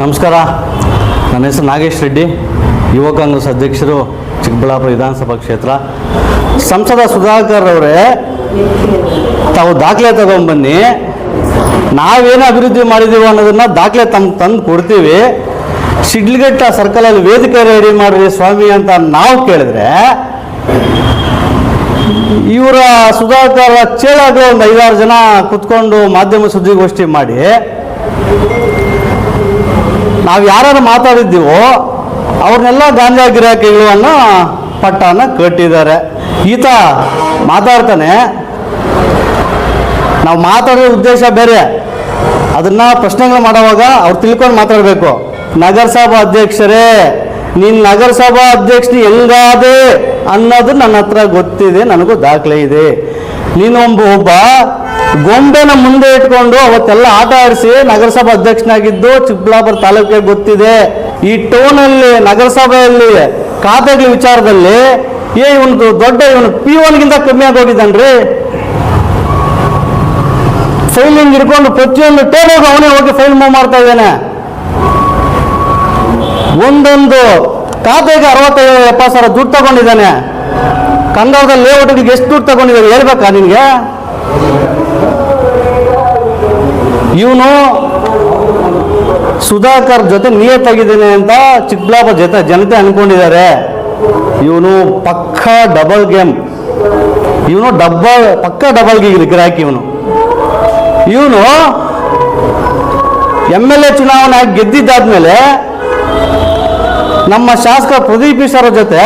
ನಮಸ್ಕಾರ. ನನ್ನ ಹೆಸರು ನಾಗೇಶ್ ರೆಡ್ಡಿ. ಯುವ ಕಾಂಗ್ರೆಸ್ ಅಧ್ಯಕ್ಷರು ಚಿಕ್ಕಬಳ್ಳಾಪುರ ವಿಧಾನಸಭಾ ಕ್ಷೇತ್ರ. ಸಂಸದ ಸುಧಾಕರ್ ಅವರೇ, ತಾವು ದಾಖಲೆ ತಗೊಂಡ್ಬನ್ನಿ. ನಾವೇನು ಅಭಿವೃದ್ಧಿ ಮಾಡಿದ್ದೀವಿ ಅನ್ನೋದನ್ನ ದಾಖಲೆ ತಮ್ಮ ತಂದು ಕೊಡ್ತೀವಿ. ಸಿಡ್ಲಘಟ್ಟ ಸರ್ಕಲಲ್ಲಿ ವೇದಿಕೆ ರೆಡಿ ಮಾಡ್ರಿ ಸ್ವಾಮಿ ಅಂತ ನಾವು ಕೇಳಿದ್ರೆ, ಇವರ ಸುಧಾಕರ್ ಚೇಳಾಗ ಒಂದು ಐದಾರು ಜನ ಕುತ್ಕೊಂಡು ಮಾಧ್ಯಮ ಸುದ್ದಿಗೋಷ್ಠಿ ಮಾಡಿ ನಾವು ಯಾರು ಮಾತಾಡಿದ್ದೀವೋ ಅವ್ರನ್ನೆಲ್ಲ ಗಾಂಜಾ ಗಿರಾಕಿಗಳು ಅನ್ನೋ ಪಟ್ಟನ ಕಟ್ಟಿದ್ದಾರೆ. ಈತ ಮಾತಾಡ್ತಾನೆ, ನಾವು ಮಾತಾಡೋ ಉದ್ದೇಶ ಬೇರೆ. ಅದನ್ನ ಪ್ರಶ್ನೆಗಳು ಮಾಡುವಾಗ ಅವ್ರು ತಿಳ್ಕೊಂಡು ಮಾತಾಡಬೇಕು. ನಗರಸಭಾ ಅಧ್ಯಕ್ಷರೇ, ನೀನು ನಗರಸಭಾ ಅಧ್ಯಕ್ಷ ಹೆಂಗಾದೆ ಅನ್ನೋದು ನನ್ನ ಹತ್ರ ಗೊತ್ತಿದೆ, ನನಗೂ ದಾಖಲೆ ಇದೆ. ನೀನು ಒಬ್ಬ ಒಬ್ಬ ಗೊಂಬೆನ ಮುಂದೆ ಇಟ್ಕೊಂಡು ಅವತ್ತೆಲ್ಲ ಆಟ ಆಡಿಸಿ ನಗರಸಭಾ ಅಧ್ಯಕ್ಷನಾಗಿದ್ದು ಚಿಕ್ಕಬಳ್ಳಾಪುರ ತಾಲೂಕಿಗೆ ಗೊತ್ತಿದೆ. ಈ ಟೋನಲ್ಲಿ ನಗರಸಭೆಯಲ್ಲಿ ಖಾತೆಗಳ ವಿಚಾರದಲ್ಲಿ ಏ ಇವನು ದೊಡ್ಡ ಇವನು ಪಿ ಒನ್ಗಿಂತ ಕಮ್ಮಿ ಆಗಿ ಹೋಗಿದ್ದಾನ್ರಿ ಫೈಲಿಂಗ್ ಇಟ್ಕೊಂಡು ಪ್ರತಿಯೊಂದು ಟೇಬಲ್ಗೆ ಅವನೇ ಹೋಗಿ ಫೈಲ್ ಮೂವ್ ಮಾಡ್ತಾ ಇದ್ದಾನೆ. ಒಂದೊಂದು ಖಾತೆಗೆ ಅರವತ್ತೈದು, ಎಪ್ಪತ್ತು ಸಾವಿರ ದುಡ್ಡು ತಗೊಂಡಿದ್ದಾನೆ. ಕನ್ನಡದ ಲೇಔಟ್ಗೆ ಎಷ್ಟು ದುಡ್ಡು ತಗೊಂಡಿದ್ದಾರೆ ಹೇಳ್ಬೇಕಾ ನಿನಗೆ? ಇವನು ಸುಧಾಕರ್ ಜೊತೆ ನಿಯತ್ತಾಗಿದ್ದೇನೆ ಅಂತ ಚಿಕ್ಕಬಳ್ಳಾಪುರ ಜೊತೆ ಜನತೆ ಅನ್ಕೊಂಡಿದ್ದಾರೆ. ಇವನು ಪಕ್ಕ ಡಬಲ್ ಗೇಮ್ ಇವನು ಡಬಲ್ ಪಕ್ಕ ಡಬಲ್ ಗಿರಾಕಿ ಇವನು. ಇವನು ಎಂ ಎಲ್ ಎ ಚುನಾವಣೆ ಗೆದ್ದಿದ್ದಾದ್ಮೇಲೆ ನಮ್ಮ ಶಾಸಕ ಪ್ರದೀಪ್ ಈಶ್ವರ ಜೊತೆ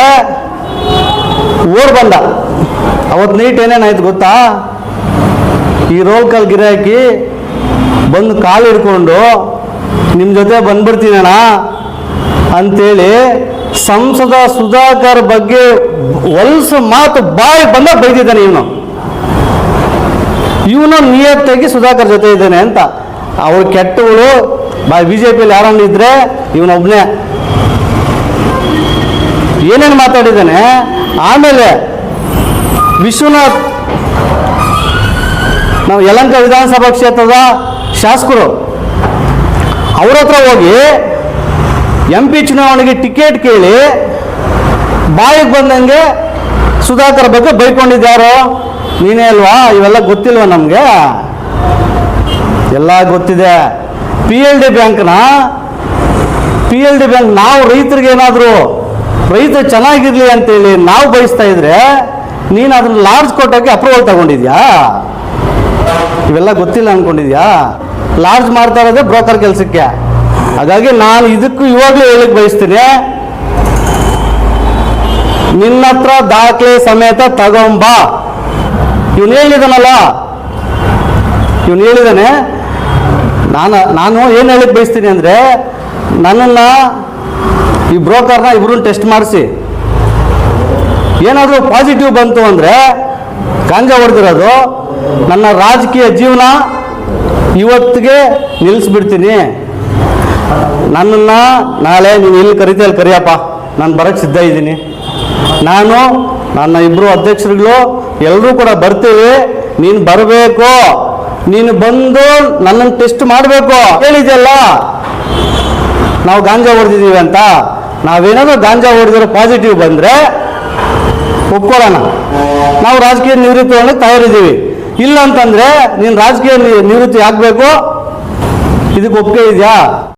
ಓಡ್ ಬಂದ. ಅವತ್ತು ನೈಟ್ ಏನೇನಾಯ್ತು ಗೊತ್ತಾ? ಈ ರೋಲ್ ಕಾಲ್ ಗಿರಾಕಿ ಬಂದು ಕಾಲು ಹಿಡ್ಕೊಂಡು ನಿಮ್ಮ ಜೊತೆ ಬಂದ್ಬಿಡ್ತೀನಣ್ಣ ಅಂತೇಳಿ ಸಂಸದ ಸುಧಾಕರ್ ಬಗ್ಗೆ ಹೊಲ್ಸು ಮಾತು ಬಾಯಿ ಬಂದಾಗ ಬೈದಿದ್ದಾನೆ ಇವನು. ಇವನು ನಿಯತ್ತಾಗಿ ಸುಧಾಕರ್ ಜೊತೆ ಇದ್ದಾನೆ ಅಂತ. ಅವ್ರು ಕೆಟ್ಟಗಳು ಬಾಯ್ ಬಿ ಜೆ ಪಿಯಲ್ಲಿ ಯಾರನ್ನ ಇದ್ರೆ ಇವನೊಬ್ಬನೇ ಏನೇನು ಮಾತಾಡಿದ್ದಾನೆ? ಆಮೇಲೆ ವಿಶ್ವನಾಥ್ ನಾವು ಯಲಂಕ ವಿಧಾನಸಭಾ ಕ್ಷೇತ್ರದ ಶಾಸಕರು, ಅವ್ರ ಹತ್ರ ಹೋಗಿ ಎಂ ಪಿ ಚುನಾವಣೆಗೆ ಟಿಕೆಟ್ ಕೇಳಿ ಬಾಯಿಗೆ ಬಂದಂಗೆ ಸುಧಾಕರ್ ಬಗ್ಗೆ ಬೈಕೊಂಡಿದ್ಯಾರೋ ನೀನೇ ಅಲ್ವಾ? ಇವೆಲ್ಲ ಗೊತ್ತಿಲ್ವಾ ನಮಗೆ? ಎಲ್ಲ ಗೊತ್ತಿದೆ. ಪಿ ಎಲ್ ಡಿ ಬ್ಯಾಂಕ್ನ ಪಿ ಎಲ್ ಡಿ ಬ್ಯಾಂಕ್ ನಾವು ರೈತರಿಗೆ ಏನಾದರೂ, ರೈತರು ಚೆನ್ನಾಗಿರ್ಲಿ ಅಂತೇಳಿ ನಾವು ಬಯಸ್ತಾ ಇದ್ರೆ ನೀನು ಅದನ್ನು ಲಾರ್ಜ್ ಕೊಟ್ಟೋಕೆ ಅಪ್ರೂವಲ್ ತಗೊಂಡಿದ್ಯಾ? ಇವೆಲ್ಲ ಗೊತ್ತಿಲ್ಲ ಅನ್ಕೊಂಡಿದ್ಯಾ? ಲಾರ್ಜ್ ಮಾಡ್ತಾ ಇರೋದೇ ಬ್ರೋಕರ್ ಕೆಲಸಕ್ಕೆ. ಹಾಗಾಗಿ ನಾನು ಇದಕ್ಕೂ ಇವಾಗಲೂ ಹೇಳಕ್ ಬಯಸ್ತೀನಿ. ನಿನ್ನ ಹತ್ರ ದಾಖಲೆ ಸಮೇತ ತಗೊಂಬ. ಇವನು ಹೇಳಿದನಲ್ಲ? ಇವನು ಹೇಳಿದಾನೆ? ನಾನು ನಾನು ಏನು ಹೇಳಕ್ ಬಯಸ್ತೀನಿ ಅಂದರೆ, ನನ್ನನ್ನು ಈ ಬ್ರೋಕರ್ನ ಇಬ್ರು ಟೆಸ್ಟ್ ಮಾಡಿಸಿ. ಏನಾದರೂ ಪಾಸಿಟಿವ್ ಬಂತು ಅಂದರೆ ಗಾಂಜಾ ಹೊಡೆದಿರೋದು. ನನ್ನ ರಾಜಕೀಯ ಜೀವನ ಇವತ್ತಿಗೆ ನಿಲ್ಲಿಸ್ಬಿಡ್ತೀನಿ. ನನ್ನನ್ನು ನಾಳೆ ನೀನು ಎಲ್ಲಿ ಕರಿತೀಯಲ್ಲಿ ಕರಿಯಪ್ಪ. ನಾನು ಬರೋಕ್ಕೆ ಸಿದ್ಧ ಇದ್ದೀನಿ. ನಾನು, ನನ್ನ ಇಬ್ಬರು ಅಧ್ಯಕ್ಷರುಗಳು ಎಲ್ಲರೂ ಕೂಡ ಬರ್ತೀವಿ. ನೀನು ಬರಬೇಕು. ನೀನು ಬಂದು ನನ್ನನ್ನು ಟೆಸ್ಟ್ ಮಾಡಬೇಕು. ಹೇಳಿದೆಯಲ್ಲ? ನಾವು ಗಾಂಜಾ ಹೊಡೆದಿದ್ದೀವಿ ಅಂತ. ನಾವೇನಾದರೂ ಗಾಂಜಾ ಹೊಡೆದಿರೋ ಪಾಸಿಟಿವ್ ಬಂದರೆ ಒಪ್ಕೊಳ್ಳೋಣ. ನಾವು ರಾಜಕೀಯ ನಿವೃತ್ತಿ ಒಳಗೆ ತಯಾರಿದ್ದೀವಿ. ಇಲ್ಲ ಅಂತಂದರೆ ನೀನು ರಾಜಕೀಯ ನಿವೃತ್ತಿ ಆಗಬೇಕು. ಇದಕ್ಕೆ ಒಪ್ಪಿಗೆ ಇದೆಯಾ?